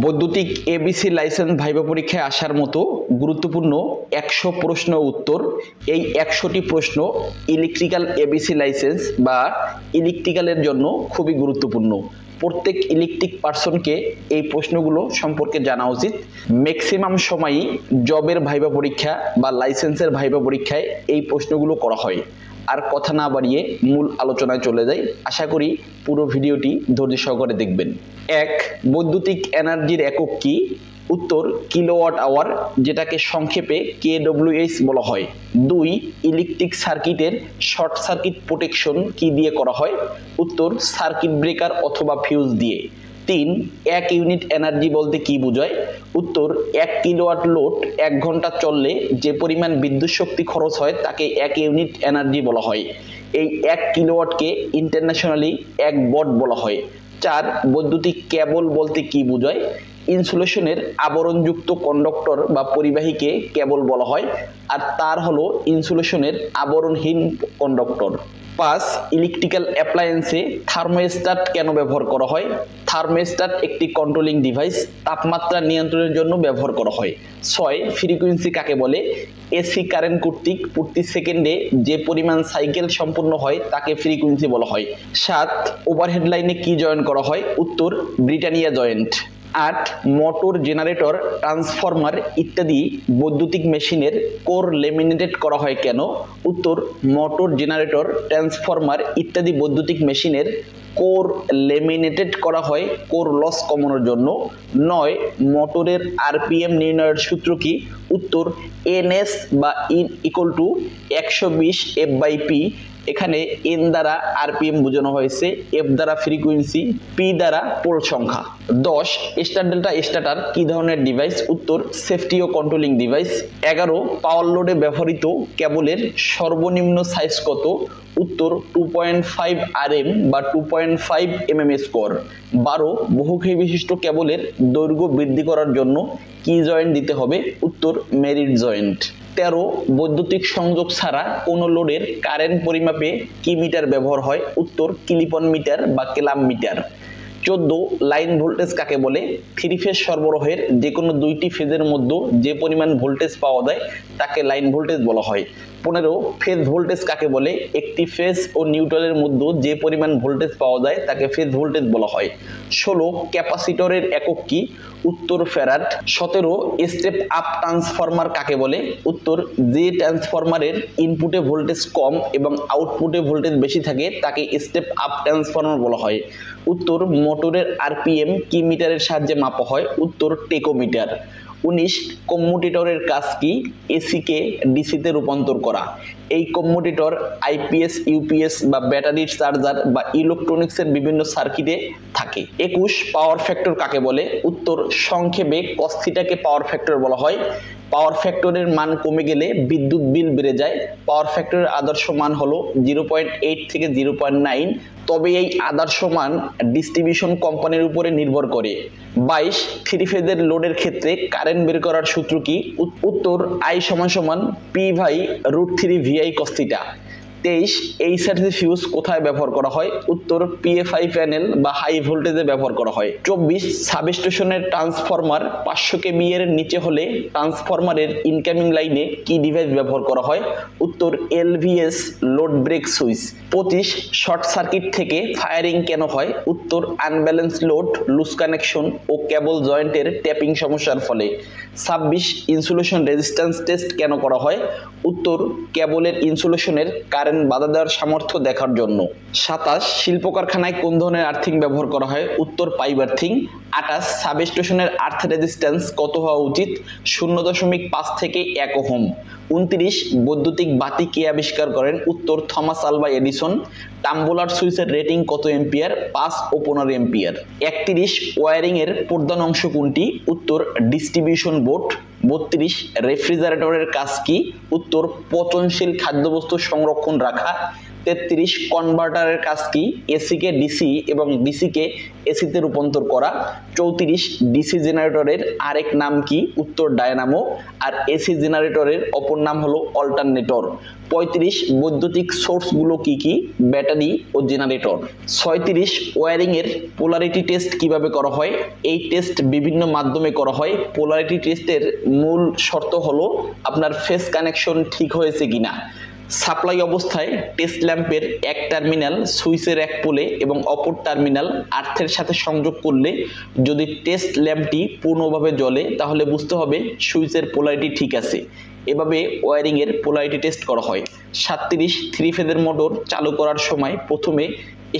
বৈদ্যুতিক ABC licence viva পরীক্ষায় আসার মতো গুরুত্বপূর্ণ একশো প্রশ্ন উত্তর। এই একশোটি প্রশ্ন ইলেকট্রিক্যাল এবিসি লাইসেন্স বা ইলেকট্রিক্যালের জন্য খুবই গুরুত্বপূর্ণ। প্রত্যেক ইলেকট্রিক পার্সনকে এই প্রশ্নগুলো সম্পর্কে জানা উচিত। ম্যাক্সিমাম সময়ই জবের ভাইবা পরীক্ষা বা লাইসেন্সের ভাইবা পরীক্ষায় এই প্রশ্নগুলো করা হয়। আর কথা না বাড়িয়ে মূল আলোচনায় চলে যাই। আশা করি পুরো ভিডিওটি ধৈর্য সহকারে দেখবেন। এক, বৈদ্যুতিক এনার্জির একক কি? উত্তর, কিলোওয়াট আওয়ার, যেটাকে সংক্ষেপে কেডব্লিউএইচ বলা হয়। দুই, ইলেকট্রিক সার্কিটের শর্ট সার্কিট প্রোটেকশন কি দিয়ে করা হয়? উত্তর, সার্কিট ব্রেকার অথবা ফিউজ দিয়ে। তিন, এক ইউনিট এনার্জি বলতে কি বোঝায়? উত্তর, এক কিলোয়াট লোড এক ঘণ্টা চললে যে পরিমাণ বিদ্যুৎ শক্তি খরচ হয় তাকে এক ইউনিট এনার্জি বলা হয়। এই এক কিলোওয়াটকে ইন্টারন্যাশনালি এক বট বলা হয়। চার, বৈদ্যুতিক কেবল বলতে কি বোঝায়? ইনসুলেশনের আবরণযুক্ত কন্ডাক্টর বা পরিবাহীকে কেবল বলা হয়, আর তার হলো ইনসুলেশনের আবরণহীন কন্ডাক্টর। পাঁচ, ইলেকট্রিক্যাল অ্যাপ্লায়েন্সে থার্মোস্ট্যাট কেন ব্যবহার করা হয়? থার্মোস্ট্যাট একটি কন্ট্রোলিং ডিভাইস, তাপমাত্রা নিয়ন্ত্রণের জন্য ব্যবহার করা হয়। ছয়, ফ্রিকুয়েন্সি কাকে বলে? এসি কারেন্ট কর্তৃক প্রতি সেকেন্ডে যে পরিমাণ সাইকেল সম্পূর্ণ হয়, তাকে ফ্রিকুয়েন্সি বলা হয়। সাত, ওভারহেড লাইনে কি জয়েন করা হয়? উত্তর, ব্রিটানিয়া জয়েন্ট। আট, মোটর জেনারেটর, ট্রান্সফরমার ইত্যাদি বৈদ্যুতিক মেশিনের কোর লেমিনেটেড করা হয় কেন? উত্তর, মোটর জেনারেটর, ট্রান্সফরমার ইত্যাদি বৈদ্যুতিক মেশিনের কোর লেমিনেটেড করা হয় কোর লস কমানোর জন্য। নয়, মোটরের আরপিএম নির্ণয়ের সূত্র কি? উত্তর, এনএস বা ইন ইকুয়াল টু একশো বিশ এফ বাই পি এখানে এন দ্বারা আরপিএম বোঝানো হয়েছে এফ দ্বারা ফ্রিকুয়েন্সি পি দ্বারা পোল সংখ্যা। দশ স্টার ডেল্টা স্টার্টার কি ধরনের ডিভাইস উত্তর সেফটি ও কন্ট্রোলিং ডিভাইস এগারো পাওয়ার লোডে ব্যবহৃত কেবলের সর্বনিম্ন সাইজ কত? উত্তর two point five R M বা two point five M M square বারো বহুখী বিশিষ্ট কেবলের দৈর্ঘ্য বৃদ্ধি করার জন্য কি জয়েন্ট দিতে হবে? উত্তর মেরিট জয়েন্ট তেরো বৈদ্যুতিক সংযোগ ছাড়া কোনো লোডের কারেন্ট পরিমাপে কি মিটার ব্যবহার হয়? উত্তর, কিলিপন মিটার বা কেলাম মিটার। চোদ্দ, লাইন ভোল্টেজ কাকে বলে? থ্রি ফেজ সরবরাহের যে কোনো দুইটি ফেজের মধ্যে যে পরিমাণ ভোল্টেজ পাওয়া যায়, তাকে লাইন ভোল্টেজ বলা হয়। পনেরো ফেজ ভোল্টেজ কাকে বলে? একটি ফেজ ও নিউট্রালের মধ্যে যে পরিমাণ ভোল্টেজ পাওয়া যায়, তাকে ফেজ ভোল্টেজ বলা হয়। ষোলো, ক্যাপাসিটরের একক কি? উত্তর ফেরাট সতেরো স্টেপ আপ ট্রান্সফরমার কাকে বলে? উত্তর, যে ট্রান্সফরমারের ইনপুটে ভোল্টেজ কম এবং আউটপুটে ভোল্টেজ বেশি থাকে, তাকে স্টেপ আপ ট্রান্সফরমার বলা হয়। উত্তর মোটরের আরপিএম কি মিটারের সাহায্যে মাপা হয়? উত্তর, টেকোমিটার। উনিশ কম্মুটিটরের কাজ কি? এসিকে ডিসিতে রূপান্তর করা। এই কম্মুটিটর আইপিএস, ইউপিএস বা ব্যাটারির চার্জার বা ইলেকট্রনিক্সের বিভিন্ন সার্কিটে থাকে। একুশ, পাওয়ার ফ্যাক্টর কাকে বলে? উত্তর, সংক্ষেপে কস্থিটাকে পাওয়ার ফ্যাক্টর বলা হয়। পাওয়ার ফ্যাক্টরের মান কমে গেলে বিদ্যুৎ বিল বেড়ে যায়। পাওয়ার ফ্যাক্টরের আদর্শ মান হলো জিরো পয়েন্ট এইট থেকে জিরো পয়েন্ট নাইন। তবে এই আদর্শ মান ডিস্ট্রিবিউশন কোম্পানির উপরে নির্ভর করে। বাইশ, থ্রি ফেজের লোডের ক্ষেত্রে কারেন্ট বের করার সূত্র কি? উত- উত্তর, আই সমান সমান পি ভাই রুট থ্রি ভিআই কস্তিটা তেইশ এই ফিউজ কোথায় ব্যবহার করা হয়? উত্তর পিএফআই প্যানেল বা হাই ভোল্টেজে ব্যবহার করা হয়। চব্বিশ সাবস্টেশনের ট্রান্সফরমার পাঁচশো কেবি এর নিচে হলে ট্রান্সফরমারের ইনকামিং লাইনে কি ডিভাইস ব্যবহার করা হয়? উত্তর এলভিএস লোড ব্রেক সুইচ পঁচিশ শর্ট সার্কিট থেকে ফায়ারিং কেন হয়? উত্তর আনব্যালেন্স লোড লুজ কানেকশন ও কেবল জয়েন্টের ট্যাপিং সমস্যার ফলে। ছাব্বিশ ইনসুলেশন রেজিস্ট্যান্স টেস্ট কেন করা হয়? উত্তর কেবলের ইনসুলেশনের কারেন্ট বাধা দেওয়ার সামর্থ্য দেখার জন্য। সাতাশ শিল্প কারখানায় কোন ধরনের আর্থিং ব্যবহার করা হয়? উত্তর পাইপ আর্থিং আঠাশ, সাবস্টেশনের আর্থ রেজিস্ট্যান্স কত হওয়া উচিত? শূন্য দশমিক পাঁচ থেকে এক ওহম। উনত্রিশ, বৈদ্যুতিক বাতি কে আবিষ্কার করেন? উত্তর, থমাস আলবা এডিসন। টাম্বোলার সুইচের রেটিং কত এম্পিয়ার? পাঁচ ও পনেরো এম্পিয়ার। একত্রিশ ওয়ারিং এর প্রধান অংশ কোনটি? উত্তর, ডিস্ট্রিবিউশন বোর্ড। বত্রিশ, রেফ্রিজারেটরের কাজ কি? উত্তর, পচনশীল খাদ্যবস্তু সংরক্ষণ রাখা। তেত্রিশ, কনভার্টারের কাজ কি? এসিকে ডিসি এবং ডিসিকে এসিতে রূপান্তর করা। চৌত্রিশ, ডিসি জেনারেটরের আরেক নাম কি? উত্তর, ডায়নামো। আর এসি জেনারেটরের অপর নাম হলো অল্টারনেটর। পঁয়ত্রিশ বৈদ্যুতিক সোর্সগুলো কি কি? ব্যাটারি ও জেনারেটর। ছয়ত্রিশ ওয়ারিংয়ের পোলারিটি টেস্ট কীভাবে করা হয়? এই টেস্ট বিভিন্ন মাধ্যমে করা হয়। পোলারিটি টেস্টের মূল শর্ত হলো আপনার ফেস কানেকশন ঠিক হয়েছে কিনা। সাপ্লাই অবস্থায় টেস্ট ল্যাম্পের এক টার্মিনাল, সুইচের এক পোলে এবং অপর টার্মিনাল আর্থের সাথে সংযোগ করলে যদি টেস্ট ল্যাম্পটি পূর্ণভাবে জ্বলে তাহলে বুঝতে হবে সুইচের পোলারিটি ঠিক আছে। এভাবে ওয়ারিংয়ের পোলারিটি টেস্ট করা হয়। সাতত্রিশ থ্রি ফেজের মোটর চালু করার সময় প্রথমে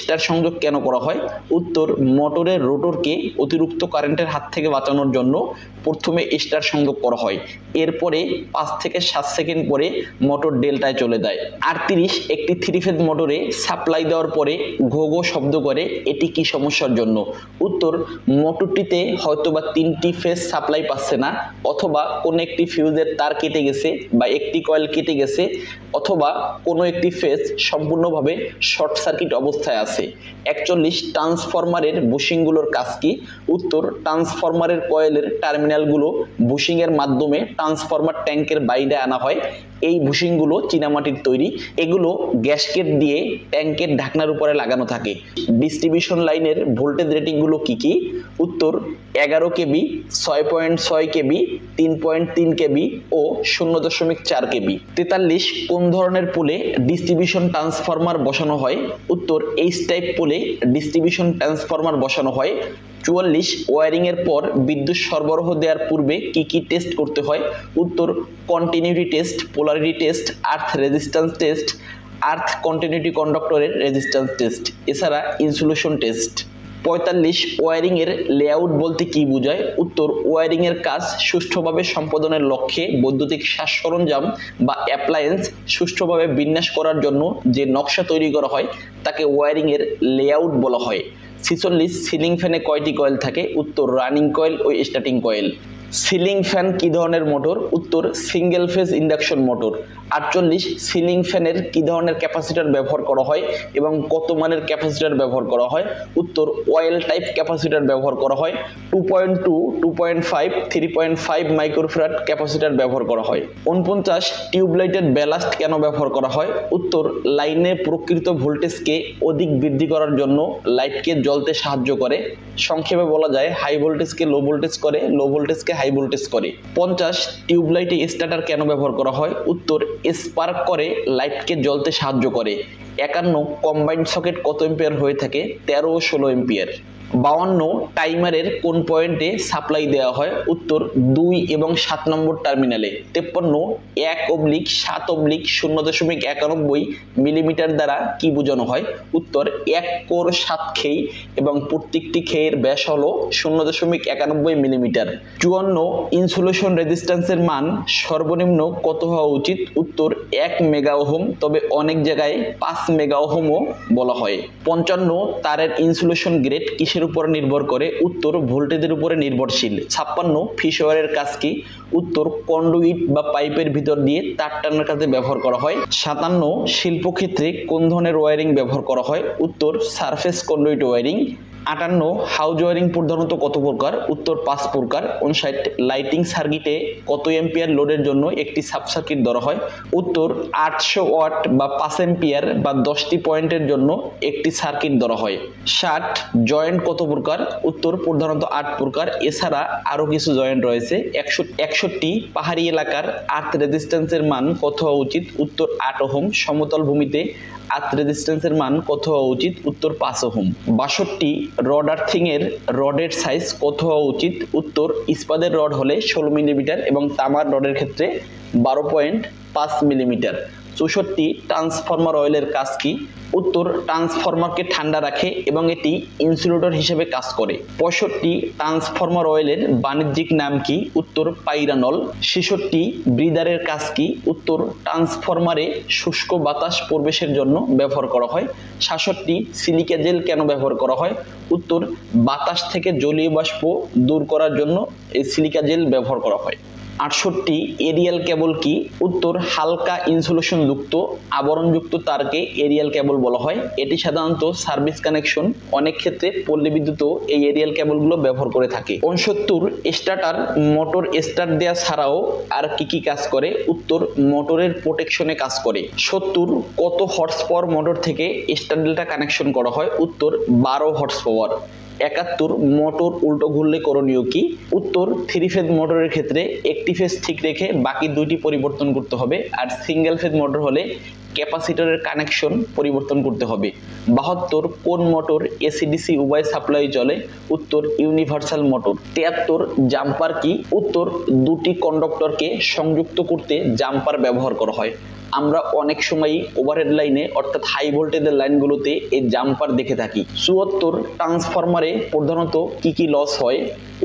স্টার সংযোগ কেন করা হয়? উত্তর মোটরের রোটরকে অতিরিক্ত কারেন্টের হাত থেকে বাঁচানোর জন্য প্রথমে স্টার সংযোগ করা হয়। এরপরে পাঁচ থেকে সাত সেকেন্ড পরে মোটর ডেল্টায় চলে যায়। আটত্রিশ, একটি থ্রি ফেজ মোটরে সাপ্লাই দেওয়ার পরে ঘো ঘো শব্দ করে, এটি কি সমস্যার জন্য? উত্তর, মোটরটিতে হয়তোবা তিনটি ফেজ সাপ্লাই পাচ্ছে না, অথবা কোনো একটি ফিউজের তার কেটে গেছে বা একটি কয়েল কেটে গেছে, অথবা কোনো একটি ফেজ সম্পূর্ণভাবে শর্ট সার্কিট অবস্থায় আছে। একচল্লিশ ট্রান্সফরমারের বুশিংগুলোর কাজ কি? উত্তর, ট্রান্সফরমারের কয়েলের টার্মিনালগুলো বুশিংয়ের মাধ্যমে ট্রান্সফরমার ট্যাঙ্কের বাইরে আনা হয়। এই বুশিংগুলো চীনামাটির তৈরি, এগুলো গ্যাসকেট দিয়ে ট্যাঙ্কের ঢাকনার উপরে লাগানো থাকে। ডিস্ট্রিবিউশন লাইনের ভোল্টেজ রেটিংগুলো কি কি? উত্তর, এগারো কেবি, ছয় পয়েন্ট ছয় কেবি, তিন পয়েন্ট তিন কেবি ও শূন্য দশমিক চার কেবি। তেতাল্লিশ, কোন ধরনের পোলে ডিস্ট্রিবিউশন ট্রান্সফরমার বসানো হয়? উত্তর এইচ টাইপ পোলে ডিস্ট্রিবিউশন ট্রান্সফরমার বসানো হয়। চুয়াল্লিশ ওয়ারিংয়ের পর বিদ্যুৎ সরবরাহ দেওয়ার পূর্বে কি কি টেস্ট করতে হয়? উত্তর continuity test polarity test earth resistance test earth continuity কন্ডাক্টরের resistance test এছাড়া ইনসুলেশন টেস্ট পঁয়তাল্লিশ ওয়ারিংয়ের লেআউট বলতে কি বোঝায়? উত্তর ওয়ারিংয়ের কাজ সুষ্ঠুভাবে সম্পাদনের লক্ষ্যে বৈদ্যুতিক সাজ সরঞ্জাম বা অ্যাপ্লায়েন্স সুষ্ঠুভাবে বিন্যাস করার জন্য যে নকশা তৈরি করা হয়, তাকে ওয়ারিংয়ের লেআউট বলা হয়। ছিচল্লিশ সিলিং ফ্যানে কয়টি কয়েল থাকে? উত্তর রানিং কয়েল ও স্টার্টিং কয়েল সিলিং ফ্যান কি ধরনের মোটর? উত্তর সিঙ্গেল ফেজ ইন্ডাকশন মোটর আটচল্লিশ, সিলিং ফ্যানের কি ধরনের ক্যাপাসিটার ব্যবহার করা হয় এবং কত মানের ক্যাপাসিটার ব্যবহার করা হয়? উত্তর অয়েল টাইপ ক্যাপাসিটার ব্যবহার করা হয়। Two point two two point five three point five microfarad capacitor ব্যবহার করা হয়। উনপঞ্চাশ টিউবলাইটের ব্যালাস্ট কেন ব্যবহার করা হয়? উত্তর লাইনে প্রকৃত ভোল্টেজকে অধিক বৃদ্ধি করার জন্য লাইটকে জ্বলতে সাহায্য করে। সংক্ষেপে বলা যায় হাই ভোল্টেজকে লো ভোল্টেজ করে লো ভোল্টেজকে হাই ভোল্টেজ করে। পঞ্চাশ, টিউবলাইটে স্টার্টার কেন ব্যবহার করা হয়? উত্তর, স্পার্ক করে, লাইটকে জ্বলতে সাহায্য করে। একান্ন, কম্বাইন্ড সকেট কত এম্পিয়ার হয়ে থাকে? তেরো ও ষোলো এম্পিয়ার বাউান্ন টাইমারের কোন পয়েন্টে সাপ্লাই দেওয়া হয়? উত্তর, দুই এবং সাত নম্বর টার্মিনালে। তেপ্পান্ন, এক অবলিক, সাত অবলিক, শূন্য দশমিক একানব্বই মিলিমিটার দ্বারা কি বোঝানো হয়? উত্তর, এক কোর সাত খেই এবং প্রত্যেকটি খেয়ের ব্যাস হলো শূন্য দশমিক একানব্বই মিলিমিটার। চুয়ান্ন, ইনসুলেশন রেজিস্ট্যান্সের মান সর্বনিম্ন কত হওয়া উচিত? উত্তর, এক মেগা ওহম, তবে অনেক জায়গায় পাঁচ মেগা ওহমও বলা হয়। পঞ্চান্ন, তারের ইনসুলেশন গ্রেড কিসের উপর নির্ভর করে উত্তর ভোল্টেজের উপরে নির্ভরশীল। ছাপ্পান্ন ফিশওয়ারের কাজ কি? উত্তর কন্ডুইট বা পাইপের ভিতর দিয়ে তার টানার কাজে ব্যবহার করা হয়। সাতান্ন শিল্পক্ষেত্রে কোন ধরনের ওয়ারিং ব্যবহার করা হয়? উত্তর সারফেস কন্ডুইট ওয়ারিং। আটান্ন হাউজ ওয়ারিং প্রধানত কত প্রকার? উত্তর, পাঁচ প্রকার। উনষাট, লাইটিং সার্কিটে কত এম্পিয়ার লোডের জন্য একটি সাব সার্কিট ধরা হয়? উত্তর, আটশো ওয়াট বা পাঁচ এম্পিয়ার বা দশটি পয়েন্টের জন্য একটি সার্কিট ধরা হয়। ষাট, জয়েন্ট কত প্রকার? উত্তর, প্রধানত আট প্রকার। এছাড়া আরও কিছু জয়েন্ট রয়েছে। একশো, একষট্টি, পাহাড়ি এলাকার আর্থ রেজিস্ট্যান্সের মান কত হওয়া উচিত? উত্তর, আট ওহম। সমতল ভূমিতে আর্থ রেজিস্ট্যান্সের মান কত হওয়া উচিত? উত্তর পাঁচ ওহম। বাষট্টি রড আর্থিং এর রডের সাইজ কত হওয়া উচিত? উত্তর ইস্পাদের রড হলে ষোলো মিলিমিটার এবং তামার রডের ক্ষেত্রে বারো পয়েন্ট পাঁচ মিলিমিটার। চৌষট্টি ট্রান্সফর্মার অয়েলের কাজ কি? উত্তর, ট্রান্সফর্মারকে ঠান্ডা রাখে এবং এটি ইনসুলেটর হিসেবে কাজ করে। পঁয়ষট্টি ট্রান্সফর্মার অয়েলের বাণিজ্যিক নাম কি? উত্তর, পাইরানল। ছেষট্টি ব্রিদারের কাজ কি? উত্তর, ট্রান্সফর্মারে শুষ্ক বাতাস প্রবেশের জন্য ব্যবহার করা হয়। সাতষট্টি সিলিকা জেল কেন ব্যবহার করা হয়? উত্তর, বাতাস থেকে জলীয় বাষ্প দূর করার জন্য এই সিলিকা জেল ব্যবহার করা হয়। আটষট্টি এরিয়াল কেবল কি? উত্তর, হালকা ইনসুলেশন যুক্ত, আবরণযুক্ত তারকে এরিয়াল কেবল বলা হয়। এটি সাধারণত সার্ভিস কানেকশন অনেক ক্ষেত্রে পল্লী বিদ্যুৎও এই এরিয়াল কেবলগুলো ব্যবহার করে থাকে। উনসত্তর স্টার্টার মোটর স্টার্ট দেওয়া ছাড়াও আর কি কি কাজ করে? উত্তর মোটরের প্রোটেকশনে কাজ করে। সত্তর, কত হর্স পাওয়ার মোটর থেকে স্টার ডেল্টা কানেকশন করা হয়? উত্তর, বারো হর্স পাওয়ার একাত্তর মোটর উল্টো ঘুরলে করণীয় কি? উত্তর থ্রি ফেজ মোটরের ক্ষেত্রে একটি ফেজ ঠিক রেখে বাকি দুইটি পরিবর্তন করতে হবে, আর সিঙ্গেল ফেজ মোটর হলে ক্যাপাসিটরের কানেকশন পরিবর্তন করতে হবে। বাহাত্তর কোন মোটর এসিডিসি উভয় সাপ্লাই চলে উত্তর ইউনিভার্সাল মোটর। তিয়াত্তর জাম্পার কি, উত্তর দুটি কন্ডাক্টরকে সংযুক্ত করতে জাম্পার ব্যবহার করা হয়। আমরা অনেক সময় ওভারহেড লাইনে অর্থাৎ হাই ভোল্টেজের লাইনগুলোতে এই জাম্পার দেখে থাকি। চুয়াত্তর ট্রান্সফরমারে প্রধানত কি কি লস হয়?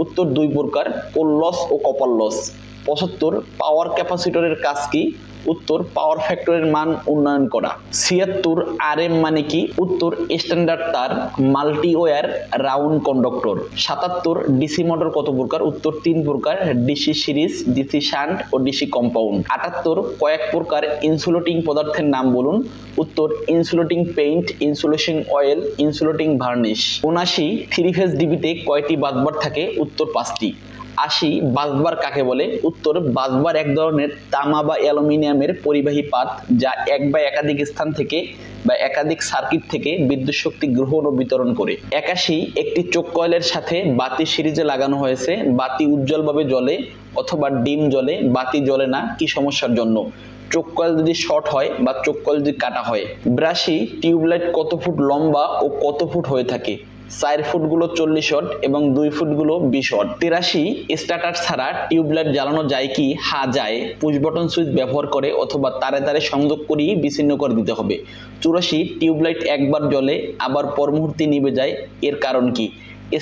উত্তর দুই প্রকার কোল লস ও কপার লস পঁচাত্তর পাওয়ার ক্যাপাসিটরের কাজ কি? উত্তর পাওয়ার ফ্যাক্টরের মান উন্নয়ন করা। ছিয়াত্তর আর এম মানে কি? উত্তর স্ট্যান্ডার্ড তার মাল্টি ওয়ার রাউন্ড কন্ডাক্টর। সাতাত্তর ডিসি মোটর কত প্রকার? উত্তর তিন প্রকার, ডিসি সিরিজ, ডিসি শান্ট ও ডিসি কম্পাউন্ড। আটাত্তর কয়েক প্রকার ইনসুলেটিং পদার্থের নাম বলুন। উত্তর insulating paint, insulation oil, insulating varnish. উনাশি three phase ডিবিতে কয়টি বাদবার থাকে? উত্তর পাঁচটি। আশি বাসবার কাকে বলে? উত্তর বাসবার এক ধরনের তামা বা অ্যালুমিনিয়ামের পরিবাহী পাত যা এক বা একাধিক স্থান থেকে বা একাধিক সার্কিট থেকে বিদ্যুৎ শক্তি গ্রহণ ও বিতরণ করে। একাশি, একটি চোখ কয়েলের সাথে বাতি সিরিজে লাগানো হয়েছে। বাতি উজ্জ্বলভাবে জ্বলে অথবা ডিম জ্বলে, বাতি জ্বলে না, কি সমস্যার জন্য? চোখ কয়েল যদি শর্ট হয় বা চোখ কয়েল যদি কাটা হয়। ব্রাশি, টিউবলাইট কত ফুট লম্বা ও কত ফুট হয়ে থাকে? চার ফুটগুলো চল্লিশ শট এবং দুই ফুটগুলো বিশ শট তিরাশি স্টার্টার ছাড়া টিউবলাইট জ্বালানো যায় কি? হা, যায়। পুশ বটন সুইচ ব্যবহার করে অথবা তারে তারে সংযোগ করিয়ে বিচ্ছিন্ন করে দিতে হবে। চুরাশি টিউবলাইট একবার জ্বলে আবার পর মুহূর্তে নিভে যায়। এর কারণ কি?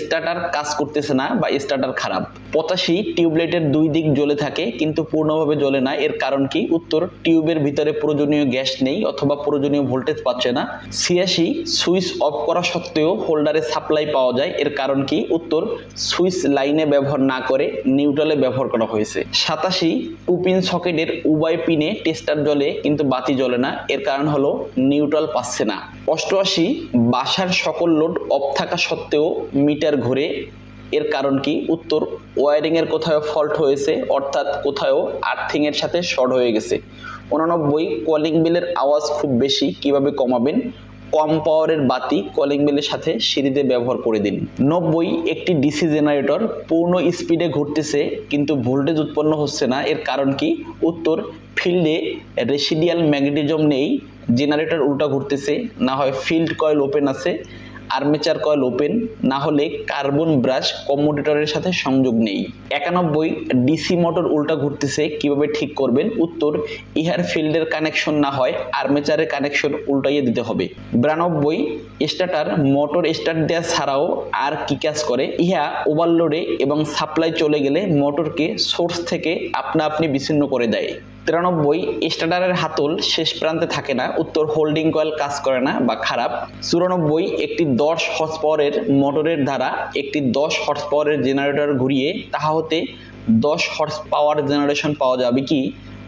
স্টার্টার কাজ করতেছে না বা স্টার্টার খারাপ। পঁচাশি টিউবলাইটের দুই দিক জ্বলে থাকে, কিন্তু পূর্ণভাবে জ্বলে না। এর কারণ কি? উত্তর, টিউবের ভিতরে প্রয়োজনীয় গ্যাস নেই অথবা প্রয়োজনীয় ভোল্টেজ পাচ্ছে না। ছিয়াশি, সুইচ অফ করা সত্ত্বেও হোল্ডারে সাপ্লাই পাওয়া যায়। এর কারণ কি? উত্তর, সুইচ লাইনে ব্যবহার না করে নিউট্রালে ব্যবহার করা হয়েছে। সাতাশি টু পিন সকেটের উভয় পিনে টেস্টার জ্বলে, কিন্তু বাতি জ্বলে না। এর কারণ হলো নিউট্রাল পাচ্ছে না। অষ্টআশি বাসার সকল লোড অফ থাকা সত্ত্বেও মিটার ঘুরে। এর কারণ কি? উত্তর ওয়ারিং এর কোথাও ফল্ট হয়েছে, অর্থাৎ কোথাও আর্থিং এর সাথে শর্ট হয়ে গেছে। উননব্বই, কলিং বিলের আওয়াজ খুব বেশি, কীভাবে কমাবেন? কম পাওয়ারের বাতি কলিং বেলের সাথে সিঁড়িতে ব্যবহার করে দিন। নব্বই, একটি ডিসি জেনারেটর পূর্ণ স্পিডে ঘুরতেছে, কিন্তু ভোল্টেজ উৎপন্ন হচ্ছে না। এর কারণ কি? উত্তর, ফিল্ডে রেসিডিয়াল ম্যাগনেটিজম নেই জেনারেটর উল্টা ঘুরতেছে, না হয় ফিল্ড কয়েল ওপেন আছে আর্মেচার কয়েল ওপেন না হলে কার্বন ব্রাশ কম্মোডেটরের সাথে সংযোগ নেই। একানব্বই ডিসি মোটর উল্টা ঘুরতেছে, কীভাবে ঠিক করবেন? উত্তর, ইহার ফিল্ডের কানেকশন না হয় আর্মেচারের কানেকশন উল্টাইয়ে দিতে হবে। বিরানব্বই স্টার্টার মোটর স্টার্ট দেওয়া ছাড়াও আর কি কাজ করে? ইহা ওভারলোডে এবং সাপ্লাই চলে গেলে মোটরকে সোর্স থেকে আপনা আপনি বিচ্ছিন্ন করে দেয়। তিরানব্বই স্টার্টারের হাতল শেষ প্রান্তে থাকে না, উত্তর হোল্ডিং কয়েল কাজ করে না বা খারাপ। চুরানব্বই একটি দশ হর্স পাওয়ারের মোটরের দ্বারা একটি দশ হর্স পাওয়ারের জেনারেটর ঘুরিয়ে, তাহা হতে দশ হর্স পাওয়ার জেনারেশন পাওয়া যাবে কি?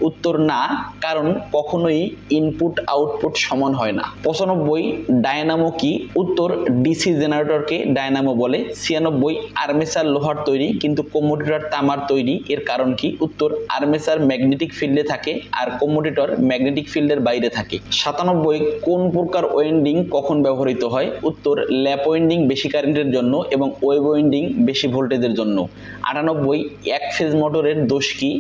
উত্তর না, কারণ কখনোই ইনপুট আউটপুট সমান হয় না। পঁচানব্বই ডায়নামো কি? উত্তর ডিসি জেনারেটরকে ডায়নামো বলে। ছিয়ানব্বই আর্মেসার লোহার তৈরি, কিন্তু কম্মোডিটর তামার তৈরি। এর কারণ কি? উত্তর আর্মেসার ম্যাগনেটিক ফিল্ডে থাকে আর কম্মোডিটর ম্যাগনেটিক ফিল্ডের বাইরে থাকে। সাতানব্বই, কোন প্রকার ওয়েন্ডিং কখন ব্যবহৃত হয়? উত্তর ল্যাপ ওয়েন্ডিং বেশি কারেন্টের জন্য এবং ওয়েব ওয়েন্ডিং বেশি ভোল্টেজের জন্য। আটানব্বই, এক ফেজ মোটরের দোষ কি?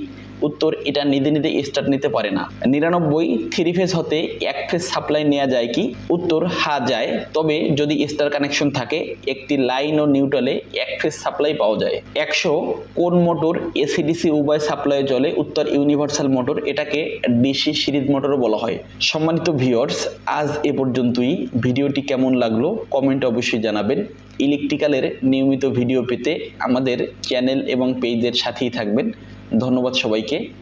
উত্তর এটা নিজে নিজে স্টার্ট নিতে পারে না। নিরানব্বই থ্রি ফেজ হতে এক ফেজ সাপ্লাই নেওয়া যায় কি? উত্তর হা যায়। তবে যদি স্টার কানেকশন থাকে, একটি লাইন ও নিউট্রালে এক ফেজ সাপ্লাই পাওয়া যায়। একশো, কোন মোটর এসিডিসি উভয় সাপ্লাই চলে? উত্তর ইউনিভার্সাল মোটর এটাকে ডিসি সিরিজ মোটরও বলা হয়। সম্মানিত ভিওর্স আজ এ পর্যন্তই। ভিডিওটি কেমন লাগল কমেন্ট অবশ্যই জানাবেন। ইলেকট্রিক্যালের নিয়মিত ভিডিও পেতে আমাদের চ্যানেল এবং পেজের সাথেই থাকবেন। ধন্যবাদ সবাইকে।